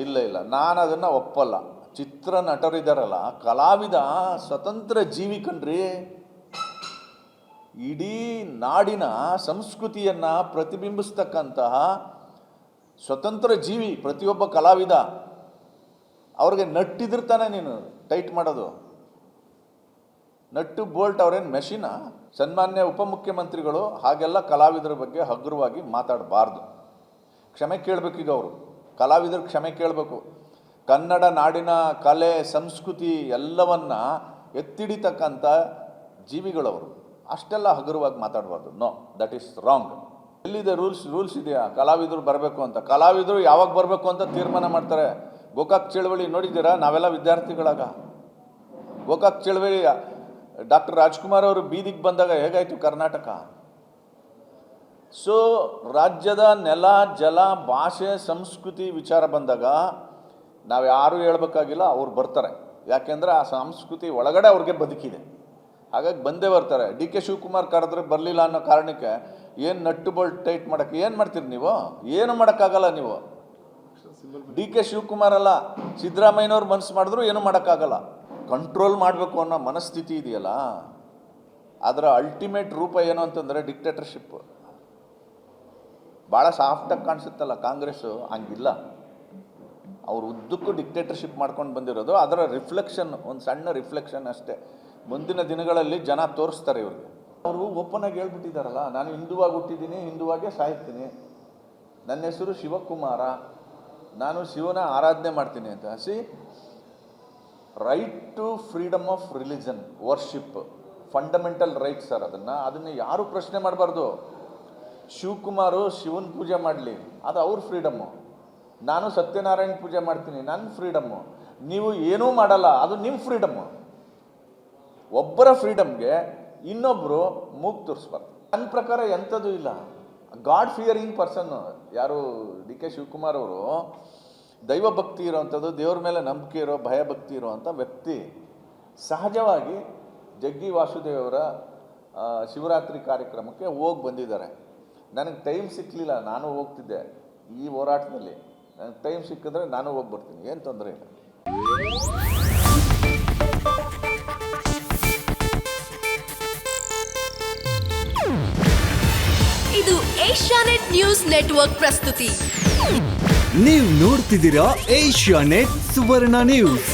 ಇಲ್ಲ ಇಲ್ಲ. ನಾನು ಅದನ್ನು ಒಪ್ಪಲ್ಲ. ಚಿತ್ರ ನಟರಿದ್ದಾರಲ್ಲ ಕಲಾವಿದ, ಸ್ವತಂತ್ರ ಜೀವಿ ಕಣ್ರಿ. ಇಡೀ ನಾಡಿನ ಸಂಸ್ಕೃತಿಯನ್ನು ಪ್ರತಿಬಿಂಬಿಸ್ತಕ್ಕಂತಹ ಸ್ವತಂತ್ರ ಜೀವಿ, ಪ್ರತಿಯೊಬ್ಬ ಕಲಾವಿದ, ಅವ್ರಿಗೆ ನಟ್ಟಿದಿರ್ತಾನೆ ನೀನು ಟೈಟ್ ಮಾಡೋದು. ನಟ್ಟು ಬೋಲ್ಟ್ ಅವ್ರೇನು ಮೆಷಿನ? ಸನ್ಮಾನ್ಯ ಉಪಮುಖ್ಯಮಂತ್ರಿಗಳು ಹಾಗೆಲ್ಲ ಕಲಾವಿದರ ಬಗ್ಗೆ ಹಗುರವಾಗಿ ಮಾತಾಡಬಾರ್ದು. ಕ್ಷಮೆ ಕೇಳಬೇಕೀಗ ಅವರು. ಕಲಾವಿದರು ಕ್ಷಮೆ ಕೇಳಬೇಕು. ಕನ್ನಡ ನಾಡಿನ ಕಲೆ, ಸಂಸ್ಕೃತಿ ಎಲ್ಲವನ್ನ ಎತ್ತಿಡಿತಕ್ಕಂಥ ಜೀವಿಗಳವರು. ಅಷ್ಟೆಲ್ಲ ಹಗುರವಾಗಿ ಮಾತಾಡಬಾರ್ದು. ನೋ ದಟ್ ಈಸ್ ರಾಂಗ್ ಎಲ್ಲಿದೆ ರೂಲ್ಸ್ ರೂಲ್ಸ್ ಇದೆಯಾ? ಕಲಾವಿದರು ಬರಬೇಕು ಅಂತ. ಕಲಾವಿದರು ಯಾವಾಗ ಬರಬೇಕು ಅಂತ ತೀರ್ಮಾನ ಮಾಡ್ತಾರೆ? ಗೋಕಾಕ್ ಚಳವಳಿ ನೋಡಿದ್ದೀರಾ? ನಾವೆಲ್ಲ ವಿದ್ಯಾರ್ಥಿಗಳಾಗ. ಗೋಕಾಕ್ ಚಳವಳಿ, ಡಾಕ್ಟರ್ ರಾಜ್ಕುಮಾರ್ ಅವರು ಬೀದಿಗೆ ಬಂದಾಗ ಹೇಗಾಯಿತು ಕರ್ನಾಟಕ? ಸೊ ರಾಜ್ಯದ ನೆಲ, ಜಲ, ಭಾಷೆ, ಸಂಸ್ಕೃತಿ ವಿಚಾರ ಬಂದಾಗ ನಾವು ಯಾರು ಹೇಳ್ಬೇಕಾಗಿಲ್ಲ, ಅವ್ರು ಬರ್ತಾರೆ. ಯಾಕೆಂದರೆ ಆ ಸಂಸ್ಕೃತಿ ಒಳಗಡೆ ಅವ್ರಿಗೆ ಬದುಕಿದೆ. ಹಾಗಾಗಿ ಬಂದೇ ಬರ್ತಾರೆ. ಡಿ ಕೆ ಶಿವಕುಮಾರ್ ಕರೆದ್ರೆ ಬರಲಿಲ್ಲ ಅನ್ನೋ ಕಾರಣಕ್ಕೆ ಏನು ನಟ್ಟು ಬೋಲ್ಟ್ ಟೈಟ್ ಮಾಡೋಕ್ಕೆ ಏನು ಮಾಡ್ತೀರಿ ನೀವು? ಏನು ಮಾಡೋಕ್ಕಾಗಲ್ಲ ನೀವು? ಡಿ ಕೆ ಶಿವಕುಮಾರ್ ಅಲ್ಲ, ಸಿದ್ದರಾಮಯ್ಯನವ್ರು ಮನಸ್ಸು ಮಾಡಿದ್ರು ಏನು ಮಾಡೋಕ್ಕಾಗಲ್ಲ. ಕಂಟ್ರೋಲ್ ಮಾಡಬೇಕು ಅನ್ನೋ ಮನಸ್ಥಿತಿ ಇದೆಯಲ್ಲ? ಅದರ ಅಲ್ಟಿಮೇಟ್ ರೂಪ ಏನು ಅಂತಂದರೆ ಡಿಕ್ಟೇಟರ್ಶಿಪ್ ಭಾಳ ಸಾಫ್ಟಾಗಿ ಕಾಣಿಸುತ್ತಲ್ಲ ಕಾಂಗ್ರೆಸ್ಸು ಹಂಗಿಲ್ಲ. ಅವ್ರು ಉದ್ದಕ್ಕೂ ಡಿಕ್ಟೇಟರ್ಶಿಪ್ ಮಾಡ್ಕೊಂಡು ಬಂದಿರೋದು, ಅದರ ರಿಫ್ಲೆಕ್ಷನ್ ಒಂದು ಸಣ್ಣ ರಿಫ್ಲೆಕ್ಷನ್ ಅಷ್ಟೇ. ಮುಂದಿನ ದಿನಗಳಲ್ಲಿ ಜನ ತೋರಿಸ್ತಾರೆ ಇವ್ರಿಗೆ. ಅವರು ಓಪನ್ ಆಗಿ ಹೇಳ್ಬಿಟ್ಟಿದ್ದಾರಲ್ಲ ನಾನು ಹಿಂದುವಾಗಿ ಹುಟ್ಟಿದ್ದೀನಿ, ಹಿಂದುವಾಗೆ ಸಾಯ್ತೀನಿ. ನನ್ನ ಹೆಸರು ಶಿವಕುಮಾರ, ನಾನು ಶಿವನ ಆರಾಧನೆ ಮಾಡ್ತೀನಿ ಅಂತ. See right to freedom of religion worship fundamental right sir ಅದನ್ನು. ಅದನ್ನು ಯಾರು ಪ್ರಶ್ನೆ ಮಾಡಬಾರ್ದು? ಶಿವಕುಮಾರು ಶಿವನ ಪೂಜೆ ಮಾಡಲಿ. ಅದು ಅವ್ರ ಫ್ರೀಡಮ್ಮು ನಾನು ಸತ್ಯನಾರಾಯಣ ಪೂಜೆ ಮಾಡ್ತೀನಿ ನನ್ನ ಫ್ರೀಡಮ್ಮು ನೀವು ಏನೂ ಮಾಡಲ್ಲ, ಅದು ನಿಮ್ಮ ಫ್ರೀಡಮ್ಮು ಒಬ್ಬರ ಫ್ರೀಡಮ್ಗೆ ಇನ್ನೊಬ್ಬರು ಮೂಗ್ ತೋರಿಸ್ಬಾರ್ದು. ನನ್ನ ಪ್ರಕಾರ ಎಂಥದ್ದು ಇಲ್ಲ. ಗಾಡ್ ಫಿಯರಿಂಗ್ ಪರ್ಸನ್ ಯಾರು ಡಿ ಕೆ ಶಿವಕುಮಾರ್ ಅವರು, ದೈವ ಭಕ್ತಿ ಇರೋವಂಥದ್ದು ದೇವ್ರ ಮೇಲೆ ನಂಬಿಕೆ ಇರೋ, ಭಯ ಭಕ್ತಿ ಇರೋವಂಥ ವ್ಯಕ್ತಿ. ಸಹಜವಾಗಿ ಜಗ್ಗಿ ವಾಸುದೇವರ ಶಿವರಾತ್ರಿ ಕಾರ್ಯಕ್ರಮಕ್ಕೆ ಹೋಗಿ ಬಂದಿದ್ದಾರೆ. ನನಗೆ ಟೈಮ್ ಸಿಕ್ಕಲಿಲ್ಲ ನಾನು ಹೋಗ್ತಿದ್ದೆ ಈ ಹೋರಾಟದಲ್ಲಿ. ನನಗೆ ಟೈಮ್ ಸಿಕ್ಕಿದ್ರೆ ನಾನು ಹೋಗಿ ಬರ್ತೀನಿ ಏನು ತೊಂದರೆ ಇಲ್ಲ. ಇದು ಏಷ್ಯಾನೆಟ್ ನ್ಯೂಸ್ ನೆಟ್ವರ್ಕ್ ಪ್ರಸ್ತುತಿ. ನೀವು ನೋಡ್ತಿದ್ದೀರಾ ಏಷ್ಯಾನೆಟ್ ಸುವರ್ಣ ನ್ಯೂಸ್.